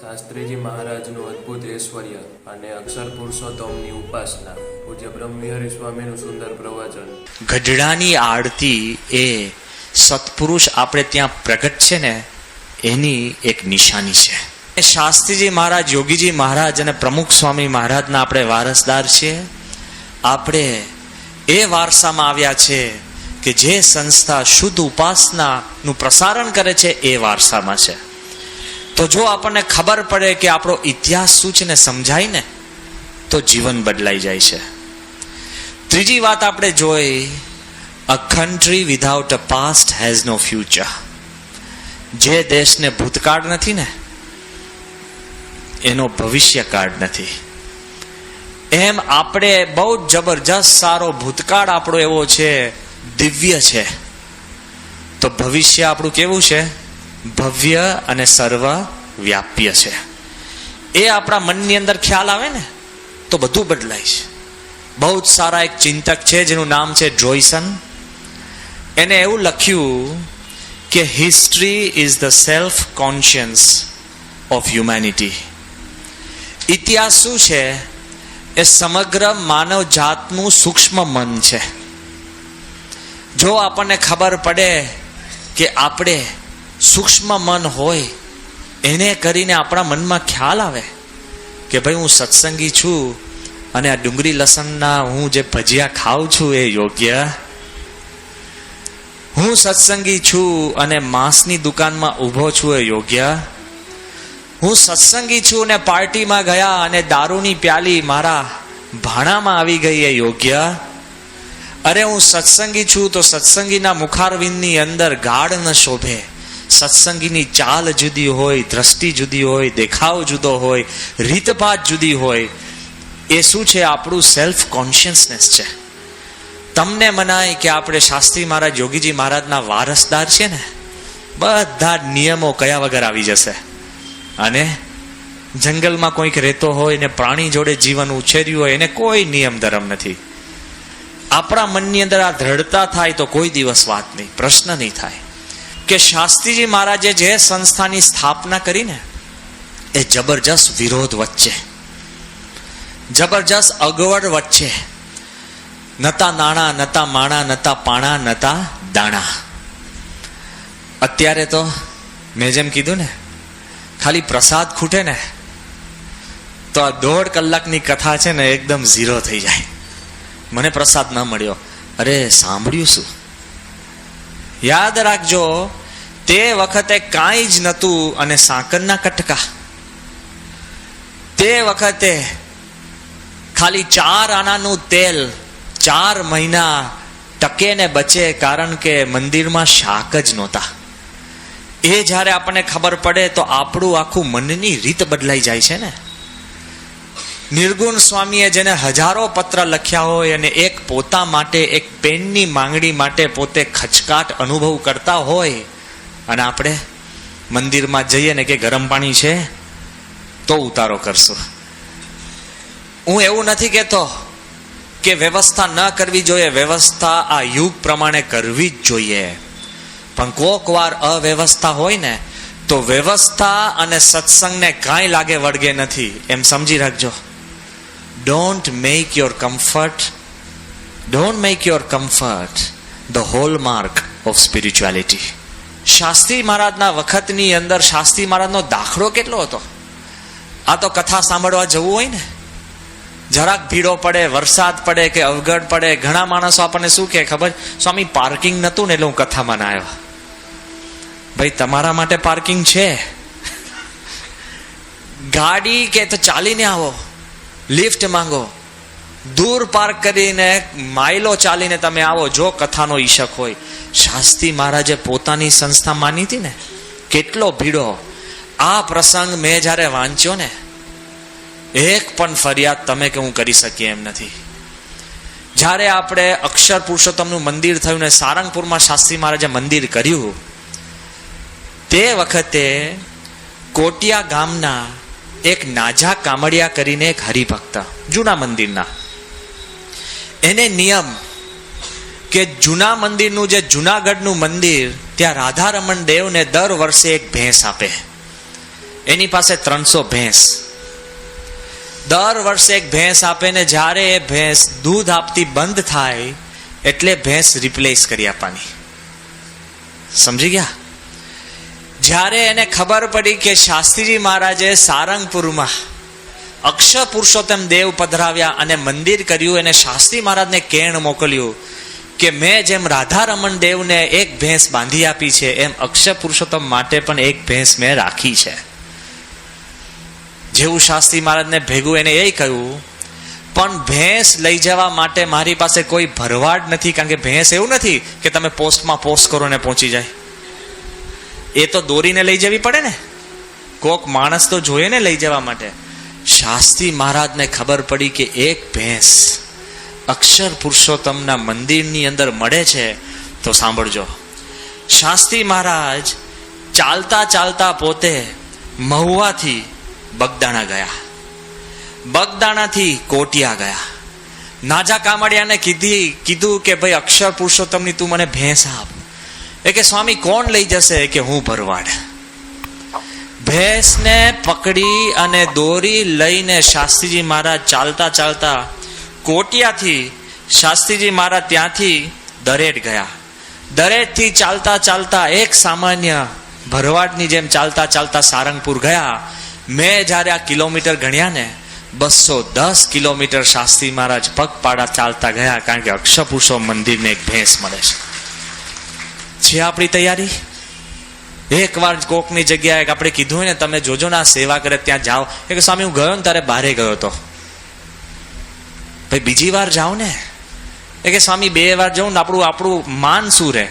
શાસ્ત્રીજી મહારાજનું અદ્ભુત ઐશ્વર્ય અને અક્ષર પુરુષોત્તમની ઉપાસના. પૂજ્ય બ્રહ્મવિહારી સ્વામીનું સુંદર પ્રવચન. ગઢડાની આરતી એ સત્પુરુષ આપણે ત્યાં પ્રગટ છે ને, એની એક નિશાની છે. શાસ્ત્રીજી મહારાજ, યોગીજી મહારાજ અને પ્રમુખ સ્વામી મહારાજના આપણે વારસદાર છીએ. આપણે એ વારસામાં આવ્યા છે કે જે સંસ્થા શુદ્ધ ઉપાસનાનું પ્રસારણ કરે છે, એ વારસામાં છે. તો જો આપણને ખબર પડે કે આપણો ઇતિહાસ શું છે ને સમજાય ને, તો જીવન બદલાઈ જાય છે. ત્રીજી વાત આપણે જોઈ a country without a past has no future જે દેશને ભૂતકાળ નથી ને, એનો ભવિષ્યકાળ નથી. એમ આપણે બહુ જબરજસ્ત સારો ભૂતકાળ આપણો એવો છે, દિવ્ય છે. તો ભવિષ્ય આપણું કેવું છે? ભવ્ય અને સર્વ વ્યાપ્ય છે. એ આપણા મનની અંદર ખ્યાલ આવે ને, તો બધું બદલાય છે. બહુ જ સારા એક ચિંતક છે, જેનું નામ છે જોયસન એને એવું લખ્યું કે history is the self conscience of humanity ઇતિહાસ શું છે? એ સમગ્ર માનવ જાતનું સૂક્ષ્મ મન છે. જો આપણને ખબર પડે કે આપણે સૂક્ષ્મ મન હોય, એને કરીને આપણા મનમાં ખ્યાલ આવે કે ભાઈ હું સત્સંગી છું અને આ ડુંગળી લસણના હું જે ભજીયા ખાઉં છું એ યોગ્ય. હું સત્સંગી છું અને માંસની દુકાનમાં ઊભો છું એ યોગ્ય. હું સત્સંગી છું અને પાર્ટીમાં ગયા અને દારૂની પ્યાલી મારા ભાણામાં આવી ગઈ એ યોગ્ય. અરે હું સત્સંગી છું તો સત્સંગીના મુખારવિંદની અંદર ગાઢ ન શોભે. સત્સંગીની ચાલ જુદી હોય, દ્રષ્ટિ જુદી હોય, દેખાવ જુદો હોય, રીતભાત જુદી હોય, એ શું છે? આપણું સેલ્ફ કોન્શિયસનેસ છે. તમને મનાય કે આપણે શાસ્ત્રી મહારાજ, યોગીજી મહારાજના વારસદાર છે ને? બધા નિયમો કયા વગર આવી જશે? અને જંગલમાં કોઈક રહેતો હોય ને પ્રાણી જોડે જીવન ઉછેર્યું હોય, એને કોઈ નિયમ ધર્મ નથી. આપણા મનની અંદર આ દ્રઢતા થાય તો કોઈ દિવસ વાત નહીં, પ્રશ્ન નહીં થાય. કે શાસ્ત્રીજી મહારાજે જે સંસ્થાની સ્થાપના કરીને એ જબરજસ્ત વિરોધ વચ્ચે, જબરજસ્ત અગવડ વચ્ચે નતા નાણા, નતા માણા, નતા પાણા, નતા દાણા. અત્યારે તો મેં જેમ કીધું ને, ખાલી પ્રસાદ ખૂટે ને, તો આ દોઢ કલાકની કથા છે ને, એકદમ ઝીરો થઈ જાય. મને પ્રસાદ ન મળ્યો. અરે, સાંભળ્યું શું? યાદ રાખજો, તે વખતે કાંઈ જ નહોતું અને સાંકરના કટકા. તે વખતે ખાલી ચાર આનાનું તેલ ચાર મહિના ટકે ને બચે કારણ કે મંદિરમાં શાક જ નહોતા. એ જ્યારે આપણને ખબર પડે તો આપણું આખું મનની રીત બદલાઈ જાય છે ને? નિર્ગુણ સ્વામીએ જેને હજારો પત્ર લખ્યા હોય અને એક પોતા માટે, એક પેનની માંગણી માટે પોતે ખચકાટ અનુભવ કરતા હોય, અને આપણે મંદિરમાં જઈએ ને કે ગરમ પાણી છે, તો ઉતારો કરશું. હું એવું નથી કહેતો કે વ્યવસ્થા ન કરવી જોઈએ, વ્યવસ્થા આ યુગ પ્રમાણે કરવી જ જોઈએ. પણ કોક વાર અવ્યવસ્થા હોય ને, તો વ્યવસ્થા અને સત્સંગને કાંઈ લાગે વળગે નથી. એમ સમજી રાખજો. Don't make your comfort don't make your comfort the hallmark of spirituality Shastri મહારાજના વખતની અંદર શાસ્ત્રી મહારાજનો દાખલો કેટલો હતો આ તો કથા સાંભળવા જવું હોય ને જરાક ભીડો પડે વરસાદ પડે કે અવગડ પડે ઘણા માણસો આપણને શું કહે ખબર સ્વામી પાર્કિંગ નહોતું ને એટલે હું કથામાં ના આવ્યો ભાઈ તમારા માટે પાર્કિંગ છે ગાડી કે તો ચાલીને આવો લિફ્ટ માંગો. દૂર પાર્ક કરીને માઇલો ચાલીને તમે આવો, જો કથાનો ઈશક હોય. શાસ્ત્રી મહારાજે પોતાની સંસ્થા માની હતી ને? કેટલો ભીડો. આ પ્રસંગ મેં જ્યારે વાંચ્યો ને, એક પણ ફરિયાદ તમે કે હું કરી શકીએ એમ નથી. જ્યારે આપણે અક્ષર પુરુષોત્તમનું મંદિર થયું ને, સારંગપુરમાં શાસ્ત્રી મહારાજે મંદિર કર્યું, તે વખતે કોટિયા ગામના એક નાજા કામડિયા કરીને એક હરિભક્ત, જૂના મંદિરના. એને નિયમ કે જૂના મંદિરનું જે જૂનાગઢનું મંદિર, ત્યાં રાધારમણ દેવને દર વર્ષે એક ભેંસ આપે. એની પાસે ત્રણસો ભેંસ. દર વર્ષે એક ભેંસ આપે ને જ્યારે એ ભેંસ દૂધ આપતી બંધ થાય, એટલે ભેંસ રિપ્લેસ કરી આપવાની. સમજી ગયા? જ્યારે એને ખબર પડી કે શાસ્ત્રીજી મહારાજે સારંગપુરમાં અક્ષ પુરુષોત્તમ દેવ પધરાવ્યા અને મંદિર કર્યું, એને શાસ્ત્રી મહારાજને કેણ મોકલ્યું કે મેં જેમ રાધા રમણ દેવને એક ભેંસ બાંધી આપી છે, એમ અક્ષ પુરુષોત્તમ માટે પણ એક ભેંસ મેં રાખી છે. જેવું શાસ્ત્રી મહારાજને ભેગું એને એ કહ્યું, પણ ભેંસ લઈ જવા માટે મારી પાસે કોઈ ભરવાડ નથી, કારણ કે ભેંસ એવું નથી કે તમે પોસ્ટમાં પોસ્ટ કરો ને પહોંચી જાય. એ તો દોરીને લઈ જવી પડે ને? કોક માણસ તો જોઈએ ને લઈ જવા માટે. શાસ્ત્રી મહારાજને ખબર પડી કે એક ભેંસ અક્ષર પુરુષોત્તમના મંદિરની અંદર મળે છે, તો સાંભળજો. શાસ્ત્રી મહારાજ ચાલતા ચાલતા પોતે મહુવાથી બગદાણા ગયા. બગદાણાથી કોટિયા ગયા. નાજા કામડિયાને કીધી કીધું કે ભાઈ અક્ષર પુરુષોત્તમની તું મને ભેંસ આપ. એ કે, સ્વામી, કોણ લઈ જશે? કે, હું ભરવાડ. ભેંસને પકડી અને દોરી લઈને શાસ્ત્રીજી મહારાજ ચાલતા ચાલતા કોટિયાથી શાસ્ત્રીજી મહારાજ ત્યાંથી દરેડ ગયા. દરેડથી ચાલતા ચાલતા એક સામાન્ય ભરવાડની જેમ ચાલતા ચાલતા સારંગપુર ગયા. મેં જ્યારે આ કિલોમીટર ગણ્યા ને, બસો દસ કિલોમીટર શાસ્ત્રી મહારાજ પગપાળા ચાલતા ગયા, કારણ કે અક્ષપુષો મંદિરને એક ભેંસ મળે છે. છે આપણી તૈયારી? એક વાર કોકની જગ્યાએ આપણે કીધું હોય ને, તમે જોજો ને આ સેવા કરે, ત્યાં જાઓ. કે, સ્વામી, હું ગયો ને તારે બારે ગયો તો. ભાઈ, બીજી વાર જાઓ ને. એ કે, સ્વામી, બે વાર જાઉં ને આપણું આપણું માન શું રહે?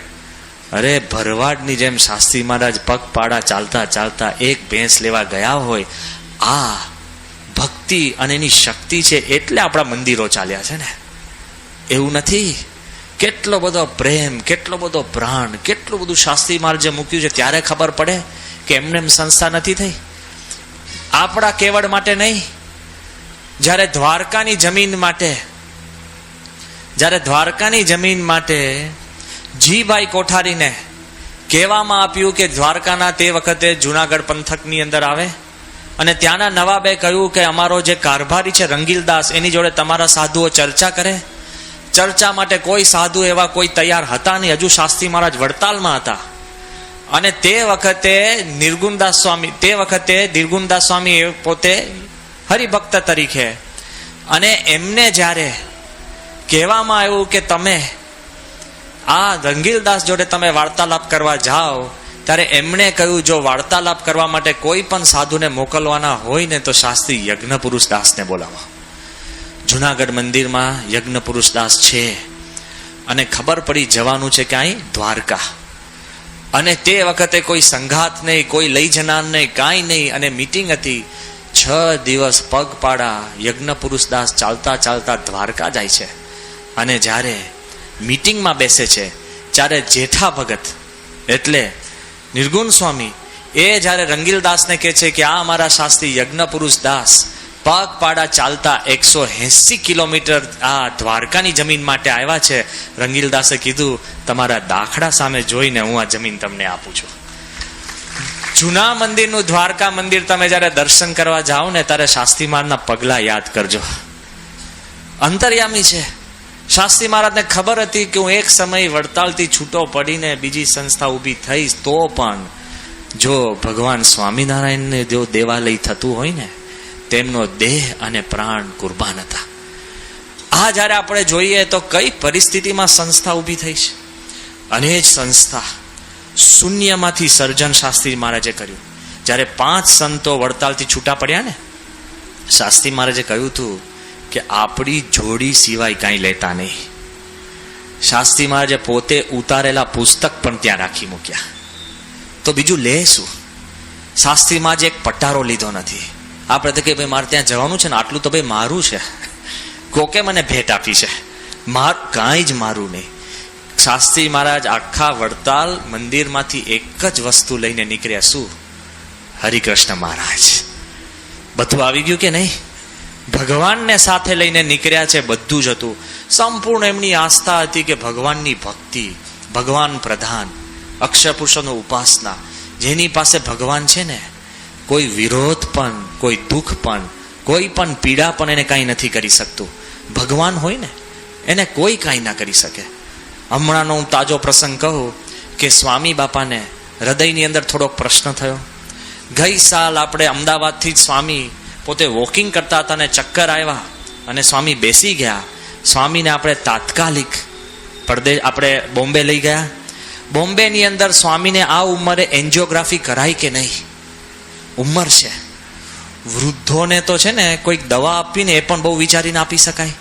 અરે, ભરવાડની જેમ શાસ્ત્રી મહારાજ પગપાળા ચાલતા ચાલતા એક ભેંસ લેવા ગયા હોય, આ ભક્તિ અને એની શક્તિ છે એટલે આપણા મંદિરો ચાલ્યા છે ને. એવું નથી? કેટલો બધો પ્રેમ, કેટલો બધો પ્રાણ, કેટલું બધું શાસ્ત્રી મહારાજે મૂક્યું છે, ત્યારે ખબર પડે કે એમને એમ સંસ્થા નથી થઈ. આપણા કેવળ માટે નહીં. જ્યારે દ્વારકાની જમીન માટે, જ્યારે દ્વારકાની જમીન માટે જીભાઈ કોઠારીને કહેવામાં આપ્યું કે દ્વારકાના તે વખતે જુનાગઢ પંથકની અંદર આવે. અને ત્યાંના નવાબે કહ્યું કે અમારો જે કારભારી છે, રંગીલદાસ, એની જોડે તમારા સાધુઓ ચર્ચા કરે. ચર્ચા માટે કોઈ સાધુ એવા કોઈ તૈયાર હતા નહીં. હજુ શાસ્ત્રી મહારાજ વડતાલમાં હતા. અને તે વખતે નિર્ગુણદાસ સ્વામી, તે વખતે નિર્ગુણદાસ સ્વામી એ પોતે હરિભક્ત તરીકે. અને એમને જ્યારે કહેવામાં આવ્યું કે તમે આ રંગીલદાસ જોડે તમે વાર્તાલાપ કરવા જાઓ, ત્યારે એમણે કહ્યું, જો વાર્તાલાપ કરવા માટે કોઈ પણ સાધુને મોકલવાના હોય ને તો શાસ્ત્રી યજ્ઞ પુરુષ દાસને બોલાવો. જુનાગઢ મંદિરમાં યજ્ઞ પુરુષદાસ છે. અને ખબર પડી જવાનું છે ક્યાંય દ્વારકા. અને તે વખતે કોઈ સંઘાત નહીં, કોઈ લઈ જનાર નહીં, કાંઈ નહીં. અને મીટિંગ હતી. છ દિવસ પગપાળા યજ્ઞ પુરુષદાસ ચાલતા ચાલતા દ્વારકા જાય છે. અને જ્યારે મીટિંગમાં બેસે છે, ત્યારે જેઠા ભગત, એટલે નિર્ગુણ સ્વામી, એ જ્યારે રંગીલદાસને કહે છે કે આ અમારા શાસ્ત્રી યજ્ઞ પુરુષ દાસ પગપાળા ચાલતા એકસો એંસી કિલોમીટર આ દ્વારકાની જમીન માટે આવ્યા છે. રંગીલદાસે કીધું, તમારા દાખલા સામે જોઈને હું આ જમીન તમને આપું છું. જૂના મંદિરનું દ્વારકા મંદિર તમે જ્યારે દર્શન કરવા જાઓ ને, ત્યારે શાસ્ત્રી મહારાજના પગલા યાદ કરજો. અંતર્યામી છે. શાસ્ત્રી મહારાજને ખબર હતી કે હું એક સમય વડતાલથી છૂટો પડીને બીજી સંસ્થા ઊભી થઈશ, તો પણ જો ભગવાન સ્વામિનારાયણને જો દેવાલય થતું હોય ને તેમનો દેહ અને પ્રાણ કુરબાન હતા. આ જ્યારે આપણે જોઈએ તો કઈ પરિસ્થિતિમાં સંસ્થા ઊભી થઈ છે? અને જ સંસ્થા શૂન્યમાંથી સર્જન શાસ્ત્રી મહારાજે કર્યું. જ્યારે પાંચ સંતો વડતાલથી છૂટા પડ્યા ને, શાસ્ત્રી મહારાજે કહ્યું હતું કે આપણી જોડી સિવાય કાંઈ લેતા નહીં. શાસ્ત્રી મહારાજે પોતે ઉતારેલા પુસ્તક પણ ત્યાં રાખી મૂક્યા. તો બીજું લે શું? શાસ્ત્રીમાં જ એક પટારો લીધો નથી. આપણે તો કે ભાઈ મારે ત્યાં જવાનું છે ને આટલું તો ભાઈ મારું છે. કોકે મને ભેટ આપી છે. માર કાંઈ જ મારું નહીં. શાસ્ત્રી મહારાજ આખા વડતાલ મંદિરમાંથી એક જ વસ્તુ લઈને નીકળ્યા શું? હરિકૃષ્ણ મહારાજ. બધું આવી ગયું કે નહીં? ભગવાનને સાથે લઈને નીકળ્યા છે બધું જ હતું. સંપૂર્ણ એમની આસ્થા હતી કે ભગવાનની ભક્તિ, ભગવાન પ્રધાન અક્ષર પુરુષોનો ઉપાસના. જેની પાસે ભગવાન છે ને કોઈ વિરોધ પણ, કોઈ દુઃખ પણ, કોઈ પણ પીડા પણ એને કાંઈ નથી કરી શકતું. ભગવાન હોય ને, એને કોઈ કાંઈ ના કરી શકે. હમણાંનો હું તાજો પ્રસંગ કહું કે સ્વામી બાપાને હૃદયની અંદર થોડોક પ્રશ્ન થયો. ગઈ સાલ આપણે અમદાવાદથી જ સ્વામી પોતે વોકિંગ કરતા હતા અને ચક્કર આવ્યા અને સ્વામી બેસી ગયા. સ્વામીને આપણે તાત્કાલિક પરદેશ આપણે બોમ્બે લઈ ગયા. બોમ્બેની અંદર સ્વામીને આ ઉંમરે એન્જિયોગ્રાફી કરાય કે નહીં? ઉંમર છે. વૃદ્ધોને તો છે ને કોઈક દવા આપીને એ પણ બહુ વિચારીને આપી શકાય.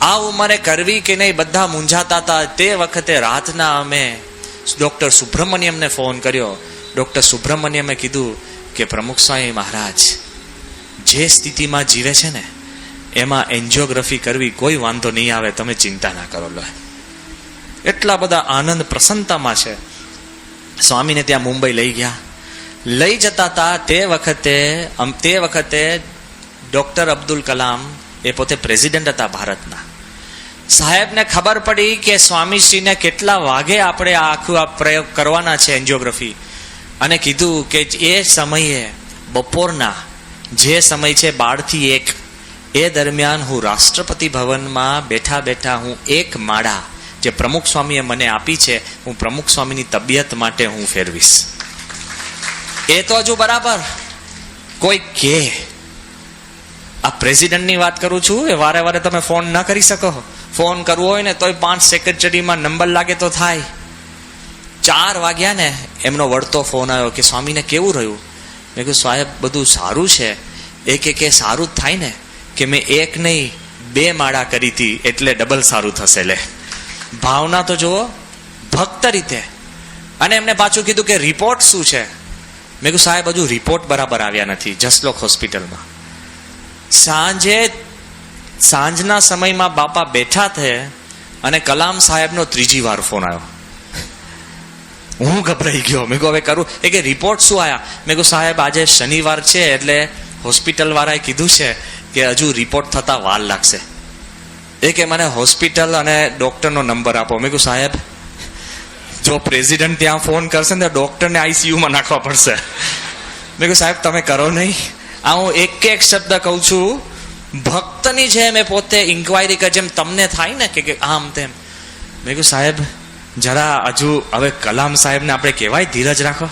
આ ઉંમરે કરવી કે નહીં બધા મૂંઝાતા હતા. તે વખતે રાતના અમે ડૉક્ટર સુબ્રમણ્યમને ફોન કર્યો. ડૉક્ટર સુબ્રમણ્યમે કીધું કે પ્રમુખ સ્વામી મહારાજ, જે સ્થિતિમાં જીવે છે ને, એમાં એન્જિયોગ્રાફી કરવી કોઈ વાંધો નહીં આવે, તમે ચિંતા ના કરો, લો. એટલા બધા આનંદ પ્રસન્નતામાં છે. સ્વામીને ત્યાં મુંબઈ લઈ ગયા. લઈ જતા હતા તે વખતે તે વખતે ડોક્ટર અબ્દુલ કલામ એ પોતે પ્રેસિડેન્ટ હતા ભારતના. સાહેબને ખબર પડી કે સ્વામીશ્રીને કેટલા વાગે આપણે આ આખું આ પ્રયોગ કરવાના છે એન્જિયોગ્રાફી. અને કીધું કે એ સમયે બપોરના જે સમય છે બારથી એક, એ દરમિયાન હું રાષ્ટ્રપતિ ભવનમાં બેઠા બેઠા હું એક માળા જે પ્રમુખ સ્વામીએ મને આપી છે, હું પ્રમુખ સ્વામીની તબિયત માટે હું ફેરવીશ. એ તો હજુ બરાબર. કોઈ કે, આ પ્રેસિડેન્ટની વાત કરું છું, એ વારે વારે તમે ફોન ન કરી શકો. ફોન કરવો હોય ને તોય પાંચ સેક્રેટરીમાં નંબર લાગે તો થાય. ચાર વાગ્યા ને એમનો વળતો ફોન આવ્યો કે, સ્વામીને કેવું રહ્યું? મેં કીધું, સાહેબ, બધું સારું છે. એક એક એ સારું જ થાય ને કે મેં એક નહીં, બે માળા કરી હતી એટલે ડબલ સારું થશે લે. ભાવના તો જુઓ, ભક્ત રીતે. અને એમને પાછું કીધું કે, રિપોર્ટ શું છે? મેં કહ્યું સાહેબ, હજુ રિપોર્ટ બરાબર આવ્યા નથી જસલોક હોસ્પિટલમાં સાંજે, સાંજના સમયમાં બાપા બેઠા થયા અને કલામ સાહેબનો ત્રીજી વાર ફોન આવ્યો. હું ગભરાઈ ગયો. મેં કહું હવે કરું. એ કે રિપોર્ટ શું આવ્યા મેં કહું સાહેબ, આજે શનિવાર છે એટલે હોસ્પિટલ વાળાએ કીધું છે કે હજુ રિપોર્ટ થતા વાર લાગશે. એ કે, મને હોસ્પિટલ અને ડોક્ટરનો નંબર આપો. મેં કહું સાહેબ જો પ્રેસિડેન્ટ ત્યાં ફોન કરશે ને ડોક્ટરને આઈસીયુમાં નાખવા પડશે. મેં કહ્યું સાહેબ, તમે કરો નહીં. આ હું એક એક શબ્દ કહું છું. ભક્તની છે મેં પોતે ઇન્ક્વાયરી કરી, જેમ તમને થાય ને કે આમ તેમ. મેં કહ્યું સાહેબ, જરા હજુ હવે કલામ સાહેબને આપણે કહેવાય ધીરજ રાખો.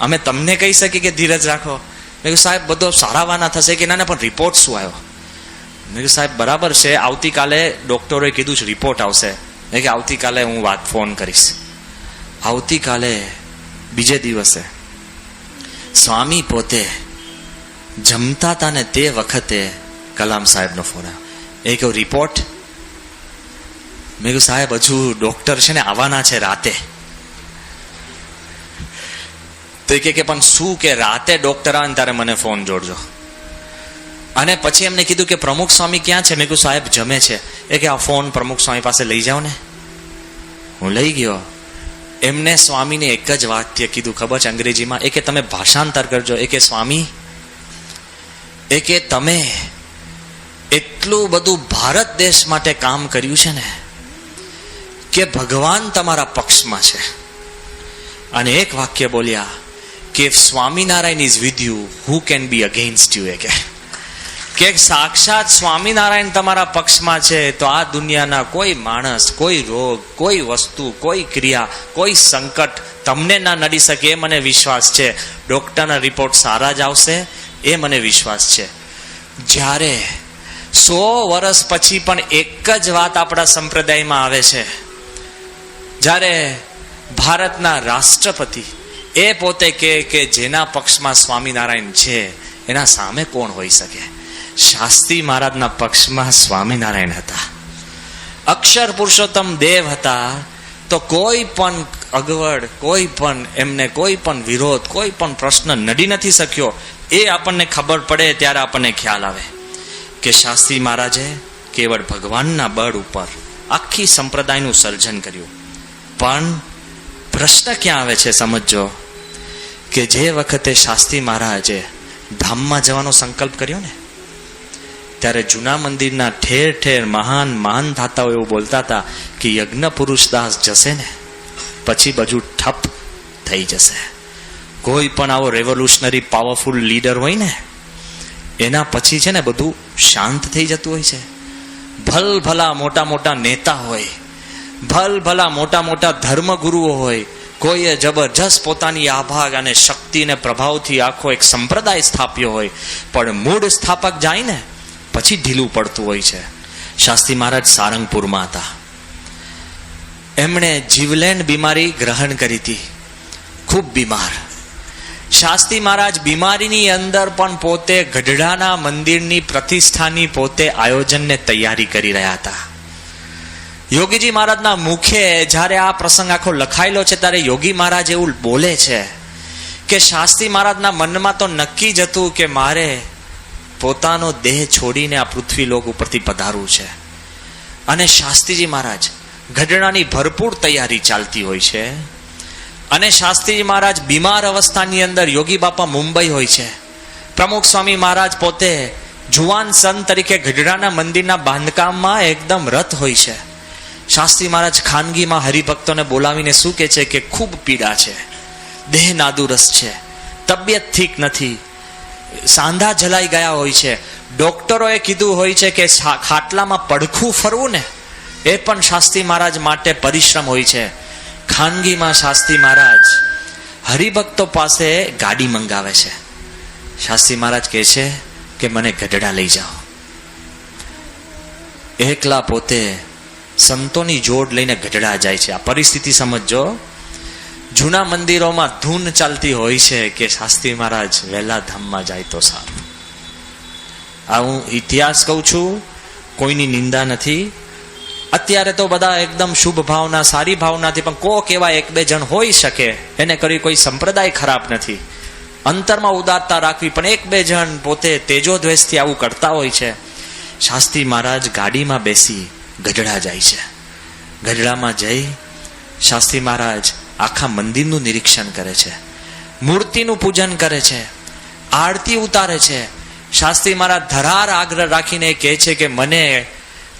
અમે તમને કહી શકીએ કે ધીરજ રાખો. મેં કહ્યું સાહેબ, બધો સારાવાના થશે કે ના પણ રિપોર્ટ શું આવ્યો? મેં કહ્યું સાહેબ, બરાબર છે, આવતીકાલે ડોક્ટરોએ કીધું છે રિપોર્ટ આવશે. મેં કે આવતીકાલે હું વાત ફોન કરીશ. આવતીકાલે બીજે દિવસે સ્વામી પોતે જમતા હતા ને તે વખતે કલામ સાહેબનો ફોન આવ્યો. એ કહ્યું રિપોર્ટ મેં કહ્યું સાહેબ, હજુ ડોક્ટર છે ને આવવાના છે રાતે. તો કે, પણ શું કે રાતે ડોક્ટર આવે ને ત્યારે મને ફોન જોડજો. અને પછી એમને કીધું કે, પ્રમુખ સ્વામી ક્યાં છે? મેં કહ્યું સાહેબ, જમે છે. એ કે આ ફોન પ્રમુખ સ્વામી પાસે લઈ જાઓ ને. હું લઈ ગયો. એમને સ્વામીને એક જ વાક્ય કીધું, ખબર છે અંગ્રેજીમાં? એ કે તમે ભાષાંતર કરજો એ કે સ્વામી એ કે તમે એટલું બધું ભારત દેશ માટે કામ કર્યું છે ને, કે ભગવાન તમારા પક્ષમાં છે. અને એક વાક્ય બોલ્યા, કે Swaminarayan is with you who can be against you એ કે કે સાક્ષાત સ્વામિનારાયણ તમારા પક્ષમાં છે, તો આ દુનિયાના કોઈ માણસ, કોઈ રોગ, કોઈ વસ્તુ, કોઈ ક્રિયા, કોઈ સંકટ તમને ના નડી શકે, એ મને વિશ્વાસ છે. ડોક્ટરના રિપોર્ટ સારા જ આવશે, એ મને વિશ્વાસ છે. જ્યારે સો વર્ષ પછી પણ એક જ વાત આપણા સંપ્રદાયમાં આવે છે. જ્યારે ભારતના રાષ્ટ્રપતિ એ પોતે કે કે જેના પક્ષમાં સ્વામિનારાયણ છે, એના સામે કોણ હોઈ શકે? શાસ્ત્રી મહારાજના પક્ષમાં સ્વામિનારાયણ હતા. અક્ષર પુરુષોત્તમ દેવ હતા, તો કોઈ પણ અગવડ, કોઈ પણ એમને કોઈ પણ વિરોધ, કોઈ પણ પ્રશ્ન નડી નથી શક્યો, એ આપણને ખબર પડે ત્યારે આપણને ખ્યાલ આવે કે શાસ્ત્રી મહારાજે કેવળ ભગવાનના બળ ઉપર આખી સંપ્રદાયનું સર્જન કર્યું. પણ પ્રશ્ન ક્યાં આવે છે સમજો કે જે વખતે શાસ્ત્રી મહારાજે ધામમાં જવાનો સંકલ્પ કર્યો ને ત્યારે જૂના મંદિરના ઠેર ઠેર મહાન મહાન થાતાઓ એવું બોલતા હતા કે યજ્ઞ પુરુષ જશે ને, પછી બધું ઠપ થઈ જશે. કોઈ પણ આવો રેવોલ્યુશનરી પાવરફુલ લીડર હોય ને, એના પછી છે ને બધું શાંત થઈ જતું હોય છે. ભલ ભલા મોટા મોટા નેતા હોય, ભલ ભલા મોટા મોટા ધર્મગુરુઓ હોય, કોઈએ જબરજસ્ત પોતાની આભાગ અને શક્તિ અને પ્રભાવથી આખો એક સંપ્રદાય સ્થાપ્યો હોય, પણ મૂળ સ્થાપક જાય ને પછી ઢીલું પડતું હોય છે. શાસ્ત્રી મહારાજ સારંગપુરમાં હતા. એમણે જીવલેણ બીમારી ગ્રહણ કરી હતી. ખૂબ બીમાર. શાસ્ત્રી મહારાજ બીમારીની અંદર પણ પોતે ગઢડાના મંદિરની પ્રતિષ્ઠાની પોતે આયોજનને તૈયારી કરી રહ્યા હતા. યોગીજી મહારાજના મુખે જ્યારે આ પ્રસંગ આખો લખાયેલો છે, ત્યારે યોગી મહારાજ એવું બોલે છે કે શાસ્ત્રી મહારાજના મનમાં તો નક્કી જ હતું કે મારે પોતાનો દેહ છોડીને આ પૃથ્વી લોક ઉપરથી પધારવું છે. અને શાસ્ત્રીજી મહારાજ ગઢડાની ભરપૂર તૈયારી ચાલતી હોય છે. અને શાસ્ત્રીજી મહારાજ, બીમાર અવસ્થાની અંદર યોગી બાપા મુંબઈ હોય છે. પ્રમુખ સ્વામી મહારાજ પોતે જુવાન સંત તરીકે ગઢડાના મંદિરના બાંધકામમાં એકદમ રત હોય છે. શાસ્ત્રી મહારાજ ખાનગીમાં હરિભક્તોને બોલાવીને શું કહે છે કે ખૂબ પીડા છે. દેહ નાદુરસ્ત છે. તબિયત ઠીક નથી. સાંધા જલાઈ ગયા હોય છે. ડોક્ટરોએ કીધું હોય છે કે ખાટલામાં પડખું ફરવું ને, એ પણ શાસ્ત્રી મહારાજ માટે પરિશ્રમ હોય છે. ખાનગીમાં શાસ્ત્રી મહારાજ હરિભક્તો પાસે ગાડી મંગાવે છે. શાસ્ત્રી મહારાજ કહે છે કે મને ગઢડા લઈ જાઓ. એકલા પોતે સંતોની જોડ લઈને ગઢડા જાય છે. આ પરિસ્થિતિ સમજજો. જૂના મંદિરોમાં ધૂન ચાલતી હોય છે કે શાસ્ત્રી મહારાજ વહેલા ધામમાં જાય તો સારું. આ હું ઇતિહાસ કહું છું, કોઈની નિંદા નથી. અત્યારે તો બધા એકદમ શુભ ભાવના, સારી ભાવનાથી પણ કોક એવા એક બે જણ હોઈ શકે, એને કરી કોઈ સંપ્રદાય ખરાબ નથી. અંતરમાં ઉદારતા રાખવી પણ એક બે જણ પોતે તેજો દ્વેષથી આવું કરતા હોય છે. શાસ્ત્રી મહારાજ ગાડીમાં બેસી ગઢડા જાય છે. ગઢડામાં જઈ શાસ્ત્રી મહારાજ આખા મંદિરનું નિરીક્ષણ કરે છે. મૂર્તિનું પૂજન કરે છે. આરતી ઉતારે છે. શાસ્ત્રી મહારાજ ધરાર આગ્રહ રાખીને કહે છે કે મને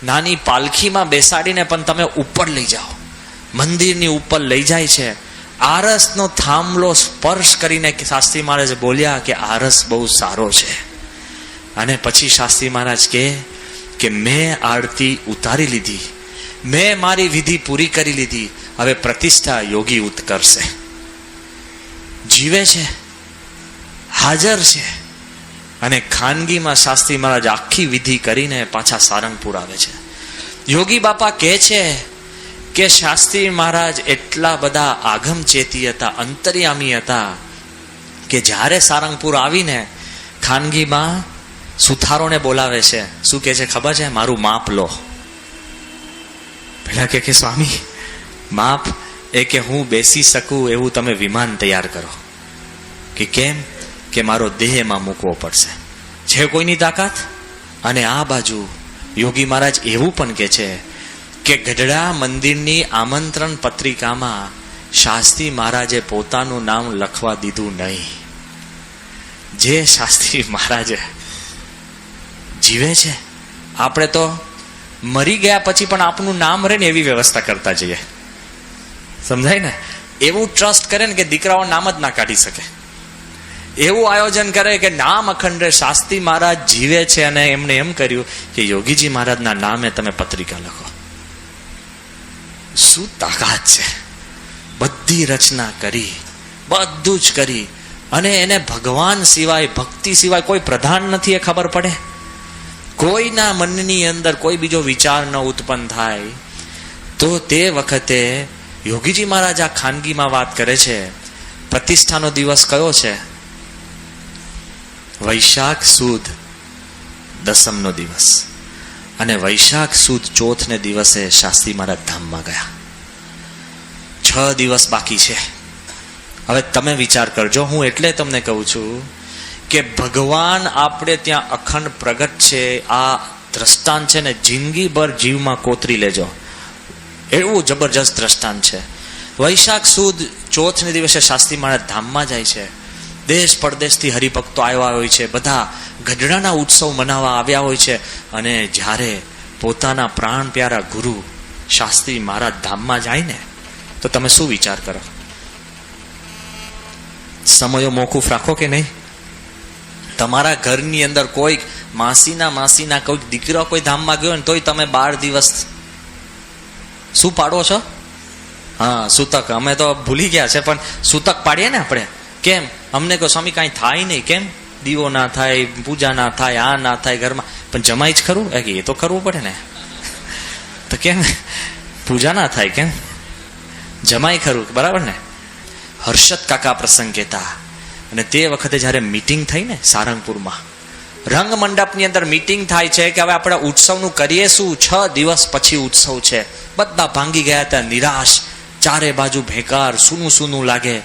નાની પાલખીમાં બેસાડીને પણ તમે ઉપર લઈ જાઓ. મંદિરની ઉપર લઈ જાય છે. આરસનો થાંભલો સ્પર્શ કરીને શાસ્ત્રી મહારાજ બોલ્યા કે આરસ બહુ સારો છે. અને પછી શાસ્ત્રી મહારાજ કહે કે મેં આરતી ઉતારી લીધી. મેં મારી વિધિ પૂરી કરી લીધી. હવે પ્રતિષ્ઠા યોગી ઉત્કર્ષે. જીવે છે, હાજર છે અને ખાનગીમાં શાસ્ત્રી મહારાજ આખી વિધિ કરીને પાછા સારંગપુર આવે છે. યોગી બાપા કહે છે કે શાસ્ત્રી મહારાજ એટલા બધા આગમ ચેતી હતા, અંતર્યામી હતા કે જ્યારે સારંગપુર આવીને ખાનગીમાં સુથારોને બોલાવે છે, શું કહે છે ખબર છે? મારું માપ લો. પેલા કે કે, સ્વામી માપ એ કે હું બેસી શકું એવું તમે વિમાન તૈયાર કરો. કે કેમ? કે મારો દેહ એમાં મૂકવો પડશે. છે કોઈની તાકાત? અને આ બાજુ યોગી મહારાજ એવું પણ કે છે કે ગઢડા મંદિરની આમંત્રણ પત્રિકામાં શાસ્ત્રી મહારાજે પોતાનું નામ લખવા દીધું નહીં. જે શાસ્ત્રી મહારાજે જીવે છે, આપણે તો મરી ગયા પછી પણ આપનું નામ રહે ને એવી વ્યવસ્થા કરતા જઈએ. સમજાય ને? એવું ટ્રસ્ટ કરે ને કે દીકરાઓ નામ જ ના કાઢી શકે. એવું આયોજન કરે કે નામ અખંડ શાસ્ત્રી મહારાજ જીવે છે અને એમણે એમ કર્યું કે યોગીજી મહારાજના નામે તમે પત્રિકા લખો. શું તાકાત છે? બધી રચના કરી, બધું જ કરી અને એને ભગવાન સિવાય, ભક્તિ સિવાય કોઈ પ્રધાન નથી એ ખબર પડે? કોઈના મનની અંદર કોઈ બીજો વિચાર ન ઉત્પન્ન થાય. તો તે વખતે યોગીજી મહારાજ આ ખાનગીમાં વાત કરે છે. પ્રતિષ્ઠાનો દિવસ કયો છે? વૈશાખ સુદ દસમનો દિવસ. અને વૈશાખ સુદ ચોથને દિવસે શાસ્ત્રી મહારાજ ધામમાં ગયા. છ દિવસ બાકી છે. હવે તમે વિચાર કરજો, હું એટલે તમને કહું છું કે ભગવાન આપણે ત્યાં અખંડ પ્રગટ છે, આ દ્રષ્ટાંત છે ને જિંદગીભર જીવમાં કોતરી લેજો. એવું જબરજસ્ત દ્રષ્ટાંત છે. વૈશાખ સુદ ચોથને દિવસે શાસ્ત્રી મહારાજ ધામમાં જાય છે. દેશ પરદેશથી હરિભક્તો આવ્યા હોય છે. બધા ગઢડાના ઉત્સવ મનાવવા આવ્યા હોય છે. અને જ્યારે પોતાના પ્રાણ પ્યારા ગુરુ શાસ્ત્રી મહારાજ ધામમાં જાય ને, તો તમે શું વિચાર કરો? સમયો મોકૂફ રાખો કે નહીં? તમારા ઘરની અંદર કોઈક માસીના માસીના, કોઈક દીકરો કોઈ ધામમાં ગયો ને, તોય તમે બાર દિવસ શું પાડો છો? હા, સૂતક. અમે તો ભૂલી ગયા છે, પણ સૂતક પાડીએ ને આપણે? કેમ? અમને કહો, સ્વામી, કાંઈ થાય નહીં. કેમ? દીવો ના થાય, પૂજા ના થાય, આ ના થાય ઘરમાં. પણ જમાય જ ખરું? એ તો કરવું પડે ને. તો કેમ? પૂજા ના થાય કેમ? જમાય ખરું, બરાબર ને? હર્ષદ કાકા પ્રસંગ કહેતા. અને તે વખતે જ્યારે મીટિંગ થઈ ને સારંગપુરમાં રંગ મંડપની અંદર મીટિંગ થાય છે કે હવે આપણે ઉત્સવનું કરીએ શું? છ દિવસ પછી ઉત્સવ છે. બધા ભાંગી ગયા હતા, નિરાશ. ચારે બાજુ ભેકાર, સૂનું સૂનું લાગે.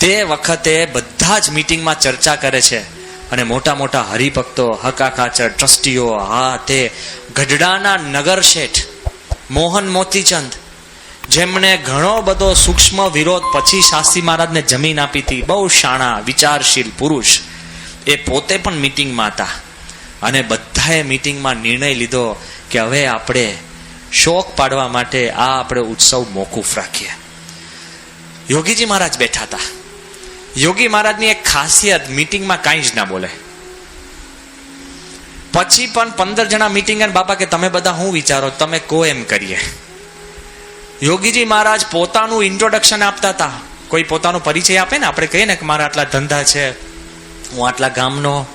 તે વખતે બધા જ મીટિંગમાં ચર્ચા કરે છે અને મોટા મોટા હરિભક્તો, હકાકાચર, ટ્રસ્ટીઓ, હા, તે ગઢડાના નગર શેઠ, મોહન મોતીચંદ, જેમણે ઘણો બધો સૂક્ષ્મ વિરોધ પછી શાસ્ત્રી મહારાજને જમીન આપી હતી. બહુ શાણા, વિચારશીલ પુરુષ. એ પોતે પણ મિટિંગમાં હતા. અને બધાએ મિટિંગમાં નિર્ણય લીધો કે હવે આપણે શોક પાડવા માટે આ આપણે ઉત્સવ મોકૂફ રાખીએ. યોગીજી મહારાજ બેઠા હતા. યોગી મહારાજની એક ખાસિયત, મીટિંગમાં કાંઈ જ ના બોલે. પછી પણ પંદર જણા મિટિંગ અને બાપા કે તમે બધા હું વિચારો, તમે કો એમ કરીએ. યોગીજી મહારાજ પોતાનું ઇન્ટ્રોડક્શન આપતા હતા. કોઈ પોતાનો પરિચય આપે ને? આપણે કહીએ ને કે મારા આટલા ધંધા છે. હું આટલા ગામનો,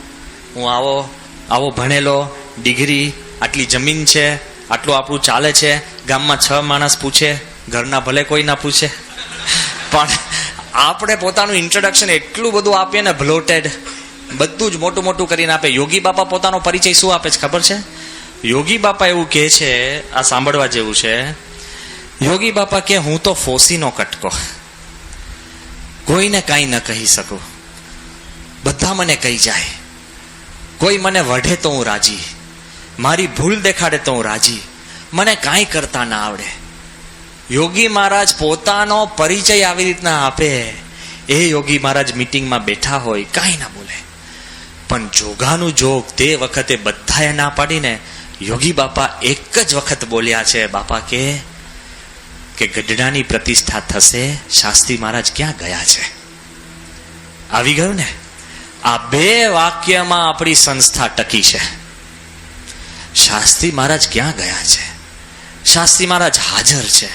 હું આવો આવો ભણેલો, ડિગ્રી, આટલી જમીન છે, આટલું આપણું ચાલે છે, ગામમાં છ માણસ પૂછે, ઘરના ભલે કોઈ ના પૂછે. પણ આપણે પોતાનું ઇન્ટ્રોડક્શન એટલું બધું આપીએ ને બ્લોટેડ બધું જ મોટું મોટું કરીને આપે. યોગી બાપા પોતાનો પરિચય શું આપે છે ખબર છે? યોગી બાપા એવું કહે છે, આ સાંભળવા જેવું છે, યોગી બાપા કે હું તો ફોસીનો કટકો. કોઈને કાંઈ ન કહી શકું. બધા મને કહી જાય. કોઈ મને વઢે તો હું રાજી. મારી ભૂલ દેખાડે તો હું રાજી. મને કાંઈ કરતા ના આવડે. યોગી મહારાજ પોતાનો પરિચય આવી રીતના આપે. એ યોગી મહારાજ મીટિંગમાં બેઠા હોય, કાંઈ ના બોલે. પણ જોગાનું જોગ તે વખતે બધાએ ના પાડીને યોગી બાપા એક જ વખત બોલ્યા છે, બાપા, કે કે ગઢડાની પ્રતિષ્ઠા થશે, શાસ્ત્રી મહારાજ ક્યાં ગયા છે? આવી ગયું ને? આ બે વાક્યમાં આપણી સંસ્થા ટકી છે. શાસ્ત્રી મહારાજ ક્યાં ગયા છે? શાસ્ત્રી મહારાજ હાજર છે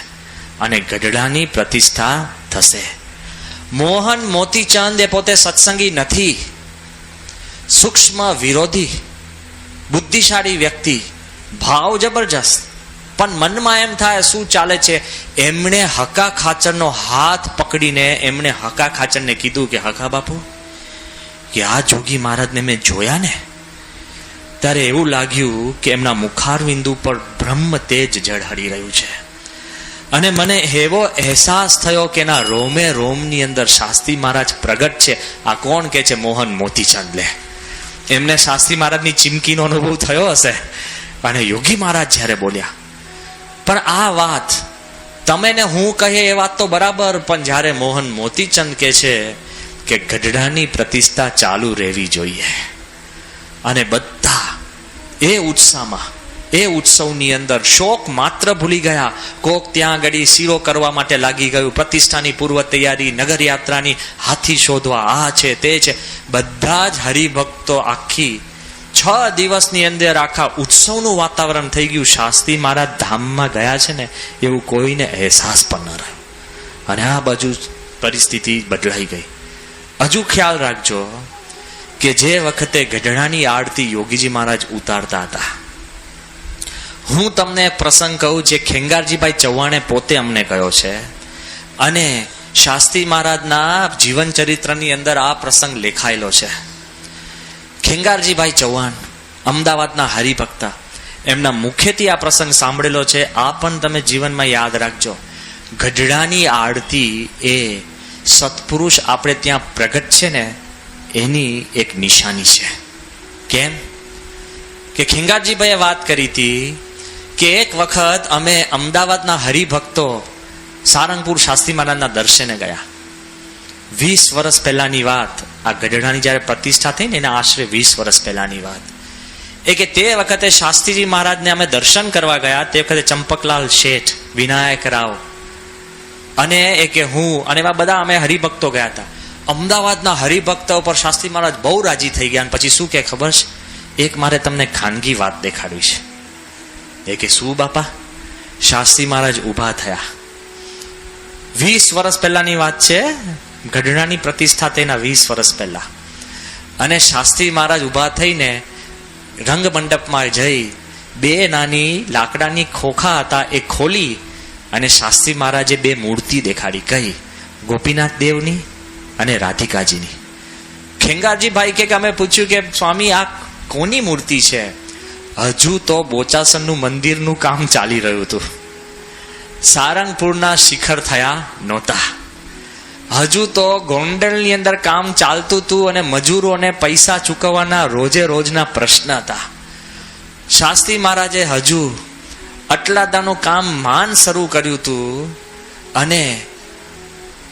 અને ગઢડાની પ્રતિષ્ઠા થશે. મોહન મોતીચંદ એ પોતે સત્સંગી નથી. સૂક્ષ્મ વિરોધી, બુદ્ધિશાળી વ્યક્તિ, ભાવ જબરજસ્ત. પણ મનમાં એમ થાય, શું ચાલે છે? એમણે હકા ખાચરનો હાથ પકડીને એમણે હકા ખાચરને કીધું કે હકા બાપુ કે આ જોગી મહારાજને મેં જોયા ને? ત્યારે એવું લાગ્યું કે એમના મુખારવિંદુ પર બ્રહ્મ તેજ ઝળહળી રહ્યું છે. અને મને એવો અહેસાસ થયો કે એના રોમે રોમની અંદર શાસ્ત્રી મહારાજ પ્રગટ છે. આ કોણ કે છે? મોહન મોતીચંદ લે. એમને શાસ્ત્રી મહારાજની ચીમકીનો અનુભવ થયો હશે. અને યોગી મહારાજ જ્યારે બોલ્યા, પણ આ વાત, તમે ને હું કહે એ વાત તો બરાબર, પણ જ્યારે મોહન મોતીચંદ કે છે કે ગઢડાની પ્રતિષ્ઠા ચાલુ રહેવી જોઈએ. અને બધા એ ઉત્સાહમાં, એ ઉત્સવની અંદર શોક માત્ર ભૂલી ગયા. કોક ત્યાં આગળ શીરો કરવા માટે લાગી ગયું. પ્રતિષ્ઠાની પૂર્વ તૈયારી નગર યાત્રાની હાથી શોધવા, આ છે, તે છે. બધા જ હરિભક્તો આખી છ દિવસની અંદર આખા ઉત્સવનું વાતાવરણ થઈ ગયું. શાસ્ત્રી મારા ધામમાં ગયા છે ને, એવું કોઈને અહેસાસ પણ ન રહ્યો. અને આ બાજુ પરિસ્થિતિ બદલાઈ ગઈ. હજુ ખ્યાલ રાખજો કે જે વખતે ગઢડાની આરતી યોગીજી મહારાજ ઉતારતા હતા. હું તમને પ્રસંગ કહું જે ખેંગારજીભાઈ ચૌહાણે પોતે અમને કહ્યો છે. અને શાસ્ત્રી મહારાજના જીવન ચરિત્રની અંદર આ પ્રસંગ લેખાયેલો છે. ખેંગારજીભાઈ ચૌહાણ, અમદાવાદના હરિભક્ત, એમના મુખેથી આ પ્રસંગ સાંભળેલો છે. આ પણ તમે જીવનમાં યાદ રાખજો. ગઢડાની આરતી એ સત્પુરુષ આપણે ત્યાં પ્રગટ છે ને, એની એક નિશાની છે. કેમ? કે ખિંગારજીભાઈએ વાત કરી હતી કે એક વખત અમે અમદાવાદના હરિભક્તો સારંગપુર શાસ્ત્રી મહારાજના દર્શને ગયા. વીસ વર્ષ પહેલાની વાત, આ ગઢડાની જ્યારે પ્રતિષ્ઠા થઈ ને, એના આશરે વીસ વર્ષ પહેલાની વાત. એ કે તે વખતે શાસ્ત્રીજી મહારાજને અમે દર્શન કરવા ગયા, તે વખતે ચંપકલાલ શેઠ, વિનાયક રાવ અને એ કે હું, અને એવા બધા અમે હરિભક્તો ગયા હતા. અમદાવાદના હરિભક્ત ઉપર શાસ્ત્રી મહારાજ બહુ રાજી થઈ ગયા પછી શું કે ખબર છે? એક મારે તમને ખાનગી વાત દેખાડવી છે. એ કે શું બાપા? શાસ્ત્રી મહારાજ ઊભા થયા. વીસ વર્ષ પહેલાની વાત છે. ગઢડાની પ્રતિષ્ઠા તેના વીસ વર્ષ પહેલા. અને શાસ્ત્રી મહારાજ ઊભા થઈને રંગ મંડપમાં જઈ બે નાની લાકડાની ખોખા હતા એ ખોલી અને શાસ્ત્રી મહારાજે બે મૂર્તિ દેખાડી. કઈ? ગોપીનાથ દેવની અને રાધિકાજીની. ખેંગારજીભાઈ કે અમે પૂછ્યું કે, સ્વામી, આ કોની મૂર્તિ છે? હજુ તો બોચાસનનું મંદિરનું કામ ચાલી રહ્યું હતું. સારંગપુરના શિખર થયા નહોતા. હજુ તો ગોંડલની અંદર કામ ચાલતું હતું અને મજૂરોને પૈસા ચૂકવવાના રોજે રોજના પ્રશ્ન હતા. શાસ્ત્રી મહારાજે હજુ અટલાદાનું કામ માન શરૂ કર્યું હતું અને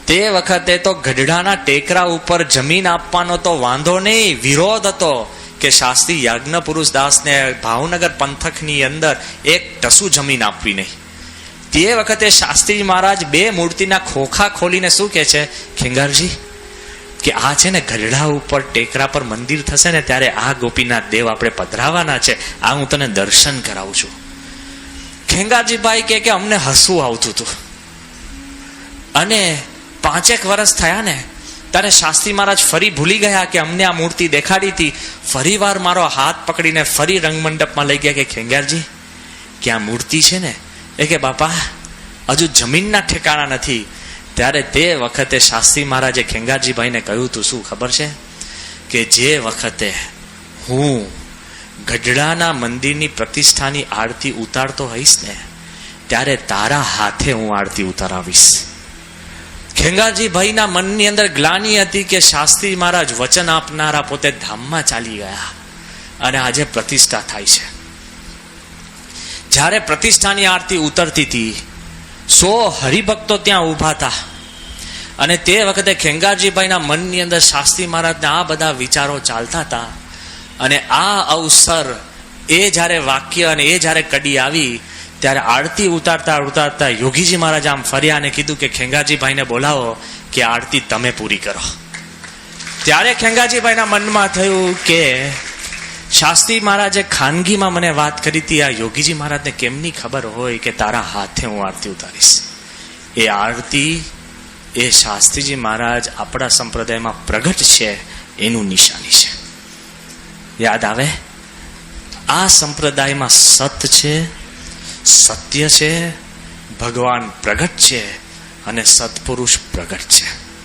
તે વખતે તો ગઢડાના ટેકરા ઉપર જમીન આપવાનો તો વાંધો નહીં, વિરોધ હતો કે શાસ્ત્રી યજ્ઞ પુરુષ દાસને ભાવનગર પંથકની અંદર એક ટસુ જમીન આપવી નહીં. તે વખતે શાસ્ત્રી મહારાજ બે મૂર્તિના ખોખા ખોલીને શું કે છે? ખેંગારજી, કે આ છે ને ગઢડા ઉપર ટેકરા પર મંદિર થશે ને ત્યારે આ ગોપીનાથ દેવ આપણે પધરાવાના છે. આ હું તને દર્શન કરાવું છું. ખેંગારજીભાઈ કે કે અમને હસવું આવતું હતું. અને પાંચેક વર્ષ થયા ને, ત્યારે શાસ્ત્રી મહારાજ ફરી ભૂલી ગયા કે અમને આ મૂર્તિ દેખાડી હતી. ફરી વાર મારો હાથ પકડીને ફરી રંગમંડપમાં લઈ ગયા કે ખેંગારજી, કે આ મૂર્તિ છે ને, એ કે બાપા, હજુ જમીનના ઠેકાણા નથી. ત્યારે તે વખતે શાસ્ત્રી મહારાજે ખેંગારજીભાઈને કહ્યું હતું શું ખબર છે? કે જે વખતે હું ગઢડાના મંદિરની પ્રતિષ્ઠાની આરતી ઉતારતો હઈશ ને, ત્યારે તારા હાથે હું આરતી ઉતારાવીશ. ખેંગારજીભાઈના મનની અંદર ગ્લાની હતી કે શાસ્ત્રી મહારાજ વચન આપનારા પોતે ધામમાં ચાલી ગયા અને આજે પ્રતિષ્ઠા થાય છે. જ્યારે પ્રતિષ્ઠાની આરતી ઉતરતી હતી, સો હરિભક્તો ત્યાં ઊભા હતા અને તે વખતે ખેંગારજીભાઈના મનની અંદર શાસ્ત્રી મહારાજના આ બધા વિચારો ચાલતા હતા અને આ અવસર એ જ્યારે વાક્ય અને એ જ્યારે કડી આવી, ત્યારે આરતી ઉતારતા ઉતારતા યોગીજી મહારાજ આમ ફર્યા અને કીધું કે ખેંગાજીભાઈને બોલાવો કે આરતી તમે પૂરી કરો. ત્યારે ખેંગાજીભાઈના મનમાં થયું કે શાસ્ત્રી મહારાજે ખાનગીમાં મને વાત કરી હતી, આ યોગીજી મહારાજને કેમની ખબર હોય કે તારા હાથે હું આરતી ઉતારીશ? એ આરતી એ શાસ્ત્રીજી મહારાજ આપણા સંપ્રદાયમાં પ્રગટ છે, એનું નિશાની છે. યાદ આવે? આ સંપ્રદાયમાં સત છે, સત્ય છે, ભગવાન પ્રગટ છે અને સત્પુરુષ પ્રગટ છે.